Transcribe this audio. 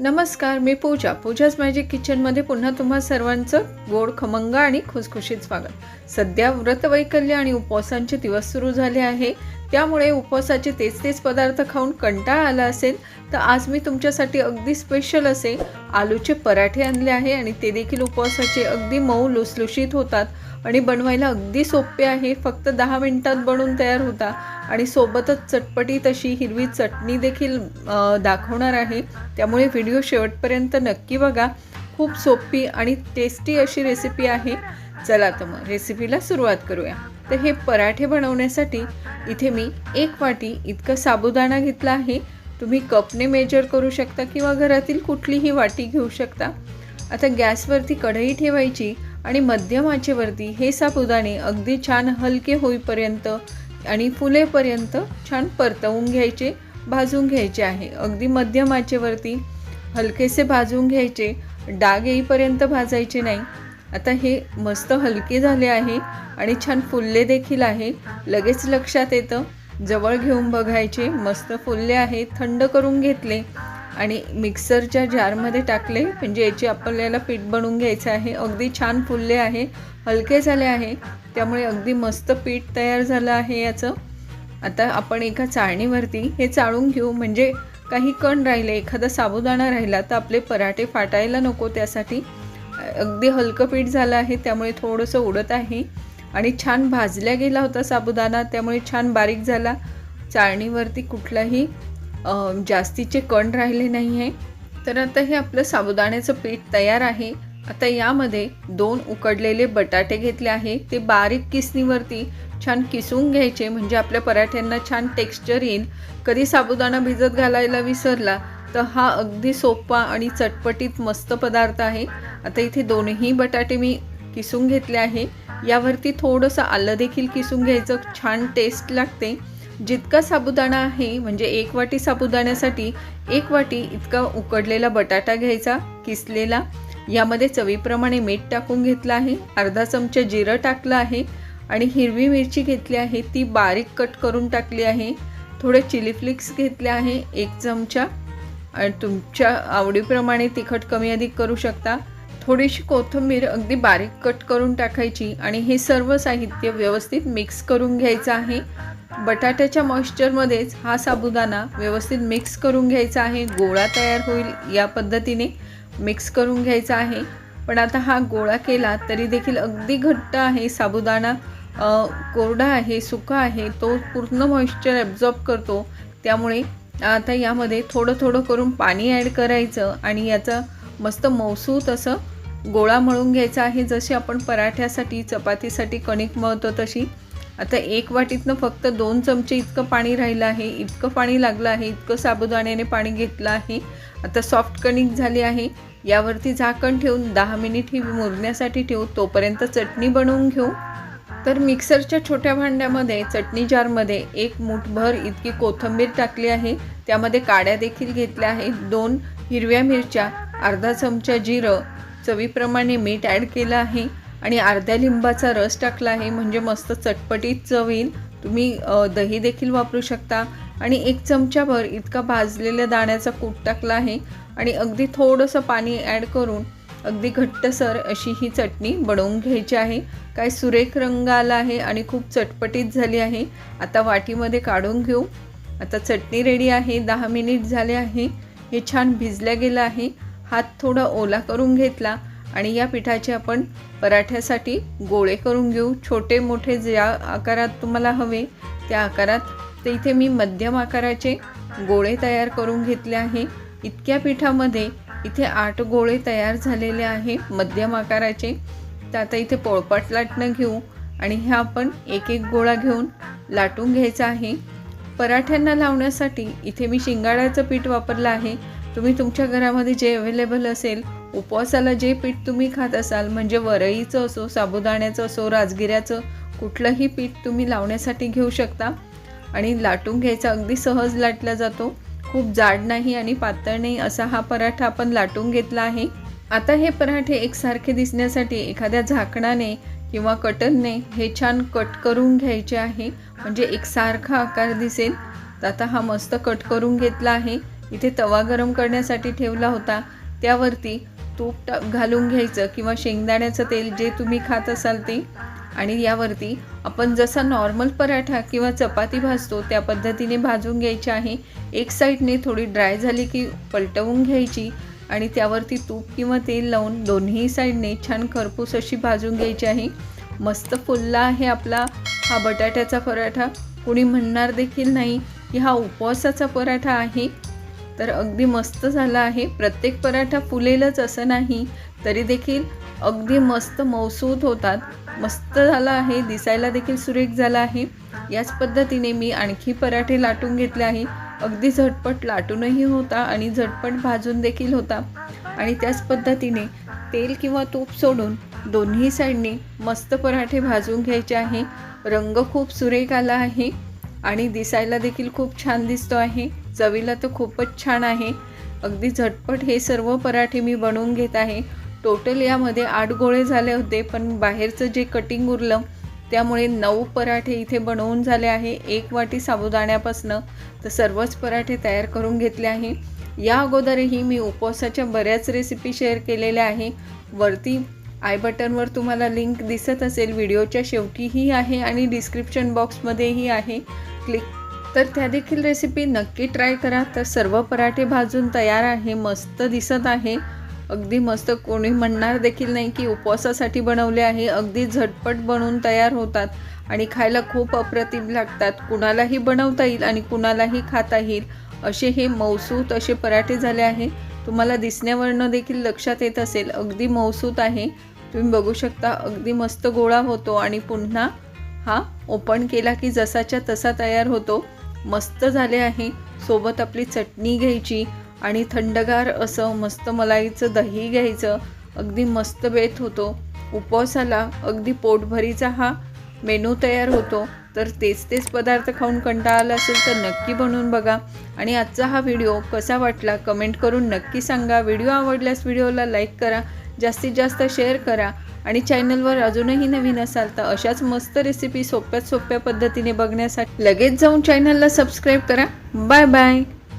नमस्कार मी पूजा. पूजाच मॅजिक किचनमध्ये पुन्हा तुम्हा सर्वांचं गोड खमंग आणि खुसखुशीत स्वागत. सध्या व्रतवैकल्य आणि उपवासांचे दिवस सुरू झाले आहे. त्यामुळे उपवासाचे तेच तेच पदार्थ खाऊन कंटाळा आला असेल तर आज मी तुमच्यासाठी अगदी स्पेशल असे आलूचे पराठे आणले आहे आणि ते देखील उपवासाचे अगदी मऊ लुसलुशीत होतात आणि बनवायला अगदी सोपे आहे. फक्त दहा मिनटात बनून तयार होता आणि सोबतच चटपटी तशी हिरवी चटणी देखील दाखवणार आहे. त्यामुळे व्हिडिओ शेवटपर्यंत नक्की बघा. खूप सोपी आणि टेस्टी अशी रेसिपी आहे. चला तर मग रेसिपीला सुरुवात करूया. तर हे पराठे बनवण्यासाठी इथे मी एक वाटी इतकं साबुदाणा घेतला आहे. तुम्ही कपने मेजर करू शकता किंवा घरातील कुठलीही वाटी घेऊ शकता. आता गॅसवरती कढई ठेवायची आणि मध्यम आचेवरती हे साबुदाणे अगदी छान हलके होईपर्यंत आणि फुलेपर्यंत छान परतवून घ्यायचे भाजून घ्यायचे आहे. अगदी मध्यम आचेवरती हलकेसे भाजून घ्यायचे. डाग येईपर्यंत भाजायचे नाही. आता हे मस्त हलके झाले आहे आणि छान फुलले देखील आहे. लगेच लक्षात येतं. जवळ घेऊन बघायचे. मस्त फुलले आहे. थंड करून घेतले. आणि मिक्सरच्या जारमध्ये टाकले. म्हणजे याची आपल्याला पीठ बनवून घ्यायचं आहे. अगदी छान फुलले आहे. हलके झाले आहे. त्यामुळे अगदी मस्त पीठ तयार झालं आहे याचं. आता आपण एका चाळणीवरती हे चाळून घेऊ. म्हणजे काही कण राहिले. एखादा साबुदाणा राहिला तर आपले पराठे फाटायला नको त्यासाठी. अगदी हलकं पीठ झालं आहे त्यामुळे थोडंसं उडत आहे. आणि छान भाजल्या गेला होता साबुदाणा त्यामुळे छान बारीक झाला. चाळणीवरती कुठलाही जास्तीचे कण राहिले नाही आहे तर आता हे आपलं साबुदाण्याचं पीठ तयार आहे. आता यामध्ये दोन उकडलेले बटाटे घेतले आहे. ते बारीक किसणीवरती छान किसून घ्यायचे म्हणजे आपल्या पराठ्यांना छान टेक्स्चर येईल. कधी साबुदाणा भिजत घालायला विसरला तर हा अगदी सोपा आणि चटपटीत मस्त पदार्थ आहे. आता इथे दोनही बटाटे मी किसून घेतले आहे. यावरती थोडंसं आलं देखील किसून घ्यायचं. छान टेस्ट लागते. जितका साबुदाणा आहे म्हणजे एक वाटी साबुदाण्यासाठी एक वाटी इतका उकडलेला बटाटा घ्यायचा किसलेला. यामध्ये चवीप्रमाणे मीठ टाकून घेतलं आहे. अर्धा चमचा जिरं टाकलं आहे. आणि हिरवी मिरची घेतली आहे. ती बारीक कट करून टाकली आहे. थोडे चिली फ्लिक्स घेतले आहे. एक चमचा. आणि तुमच्या आवडीप्रमाणे तिखट कमी अधिक करू शकता. थोडीशी कोथिंबीर अगदी बारीक कट करून टाकायची आणि हे सर्व साहित्य व्यवस्थित मिक्स करून घ्यायचं आहे. बटाट्याच्या मॉइश्चरमध्येच हा साबुदाणा व्यवस्थित मिक्स करून घ्यायचा आहे. गोळा तयार होईल या पद्धतीने मिक्स करून घ्यायचा आहे. पण आता हा गोळा केला तरी देखील अगदी घट्ट आहे. साबुदाणा कोरडा आहे सुका आहे तो पूर्ण मॉइश्चर ॲब्झॉर्ब करतो. त्यामुळे आता यामध्ये थोडं थोडं करून पाणी ॲड करायचं आणि याचं मस्त मौसूत असं गोळा मळून घ्यायचा आहे. जशी आपण पराठ्यासाठी चपातीसाठी कणिक मळतो तशी. आता एक वाटीतनं फक्त दोन चमचे इतकं पाणी राहिलं आहे. इतकं पाणी लागलं आहे. इतकं साबुदाण्याने पाणी घेतलं आहे. आता सॉफ्ट कणिक झाली आहे. यावरती झाकण ठेवून दहा मिनिट ही मुरण्यासाठी ठेवू. तोपर्यंत चटणी बनवून घेऊ. तर मिक्सरच्या छोट्या भांड्यामध्ये चटणी जारमध्ये एक मूठभर इतकी कोथिंबीर टाकली आहे. त्यामध्ये काड्या देखील घेतल्या आहेत. दोन हिरव्या मिरच्या अर्धा चमचा जिरं चवीप्रमाणे मीठ ॲड केलं आहे आणि अर्ध्या लिंबाचा रस टाकला आहे. म्हणजे मस्त चटपटीत चव येईल. तुम्ही दही देखील वापरू शकता. आणि एक चमच्याभर इतका भाजलेल्या दाण्याचा कूट टाकला आहे. आणि अगदी थोडंसं पाणी ॲड करून अगदी घट्टसर अशी ही चटणी बनवून घ्यायची आहे. काय सुरेख रंग आला आहे आणि खूप चटपटीत झाली आहे. आता वाटीमध्ये काढून घेऊ. आता चटणी रेडी आहे. दहा मिनिट झाले आहे. हे छान भिजल्या गेलं आहे. हात थोडा ओला करून घेतला आणि या पिठाचे आपण पराठ्यासाठी गोळे करून घेऊ. छोटे मोठे ज्या आकारात तुम्हाला हवे त्या आकारात. तर इथे मी मध्यम आकाराचे गोळे तयार करून घेतले आहे. इतक्या पिठामध्ये इथे आठ गोळे तयार झालेले आहे मध्यम आकाराचे. तर आता इथे पोळपाट लाटणं घेऊ आणि ह्या आपण एक एक गोळा घेऊन लाटून घ्यायचा आहे. पराठ्यांना लावण्यासाठी इथे मी शिंगाड्याचं पीठ वापरलं आहे. तुम्ही तुमच्या घरामध्ये जे अवेलेबल असेल उपवासाला जे पीठ तुम्ही खात असाल म्हणजे वरईचं असो साबुदाण्याचं असो राजगिऱ्याचं कुठलंही पीठ तुम्ही लावण्यासाठी घेऊ शकता. आणि लाटून घ्यायचा अगदी सहज लाटला जातो. खूप जाड नाही आणि पातळ नाही असा हा पराठा आपण लाटून घेतला आहे. आता हे पराठे एकसारखे दिसण्यासाठी एखाद्या झाकणाने किंवा कटनने हे छान कट करून घ्यायचे आहे. म्हणजे एकसारखा आकार दिसेल. तर आता हा मस्त कट करून घेतला आहे. इथे तवा गरम करण्यासाठी ठेवला होता. त्यावरती तूप टा घालून घ्यायचं किंवा शेंगदाण्याचं तेल जे तुम्ही खात असाल ते. आणि यावरती आपण जसा नॉर्मल पराठा किंवा चपाती भाजतो त्या पद्धतीने भाजून घ्यायची आहे. एक साईडने थोडी ड्राय झाली की पलटवून घ्यायची आणि त्यावरती तूप किंवा तेल लावून दोन्ही साईडने छान खरपूस अशी भाजून घ्यायची आहे. मस्त फुलला आहे आपला हा बटाट्याचा पराठा. कुणी म्हणणार देखील नाही की हा उपवासाचा पराठा आहे. तर अगदी मस्त झाला आहे. प्रत्येक पराठा फुलेलच असं नाही तरी देखील अगदी मस्त मौसूद होतात. मस्त झाला आहे दिसायला देखील सुरेख झाला आहे. याच पद्धतीने मी आणखी पराठे लाटून घेतले आहे. अगदी झटपट लाटूनही होता आणि झटपट भाजून देखील होता. आणि त्याच पद्धतीने तेल किंवा तूप सोडून दोन्ही साईडने मस्त पराठे भाजून घ्यायचे आहे. रंग खूप सुरेख आला आहे आणि दिसायला देखील खूप छान दिसतो आहे. चवीला तर खूपच छान आहे. अगदी झटपट हे सर्व पराठे मी बनवून घेत आहे. टोटल यामध्ये आठ गोळे झाले होते पण बाहेरचं जे कटिंग उरलं त्यामुळे नऊ पराठे इथे बनवून झाले आहे. एक वाटी साबुदाण्यापासनं तर सर्वच पराठे तयार करून घेतले आहे. या अगोदरही मी उपवासाच्या बऱ्याच रेसिपी शेअर केलेल्या आहे. वरती आय बटनवर तुम्हाला लिंक दिसत असेल व्हिडिओच्या शेवटीही आहे आणि डिस्क्रिप्शन बॉक्समध्येही आहे. क्लिक तर त्या देखील रेसिपी नक्की ट्राय करा. तर सर्व पराठे भाजून तयार आहे मस्त दिसत आहे. अगदी मस्त कोणी म्हणणार देखील नाही की उपवासासाठी बनवले आहे. अगदी झटपट बनवून तयार होतात आणि खायला खूप अप्रतिम लागतात. कुणालाही बनवता येईल आणि कुणालाही खाता येईल. असे हे मौसूत असे पराठे झाले आहे. तुम्हाला दिसण्यावरनं देखील लक्षात येत असेल. अगदी मौसूत आहे. तुम्ही बघू शकता अगदी मस्त गोळा होतो आणि पुन्हा हा ओपन केला की जसाच्या तसा तयार होतो. मस्त झाले आहे. सोबत आपली चटणी घ्यायची आणि थंडगार असं मस्त मलाईचं दही घ्यायचं. अगदी मस्त बेत होतो. उपवासाला अगदी पोटभरीचा हा मेनू तयार होतो. तर तेच तेच पदार्थ खाऊन कंटाळा आला असेल तर नक्की बनवून बघा. आणि आजचा हा व्हिडिओ कसा वाटला कमेंट करून नक्की सांगा. व्हिडिओ आवडल्यास व्हिडिओला लाईक करा. जास्तीत जास्त शेअर करा आणि चॅनलवर अजूनही नवीन असाल तर अशाच मस्त रेसिपी सोप्यात सोप्या पद्धतीने बघण्यासाठी लगेच जाऊन चॅनलला सबस्क्राईब करा. Bye bye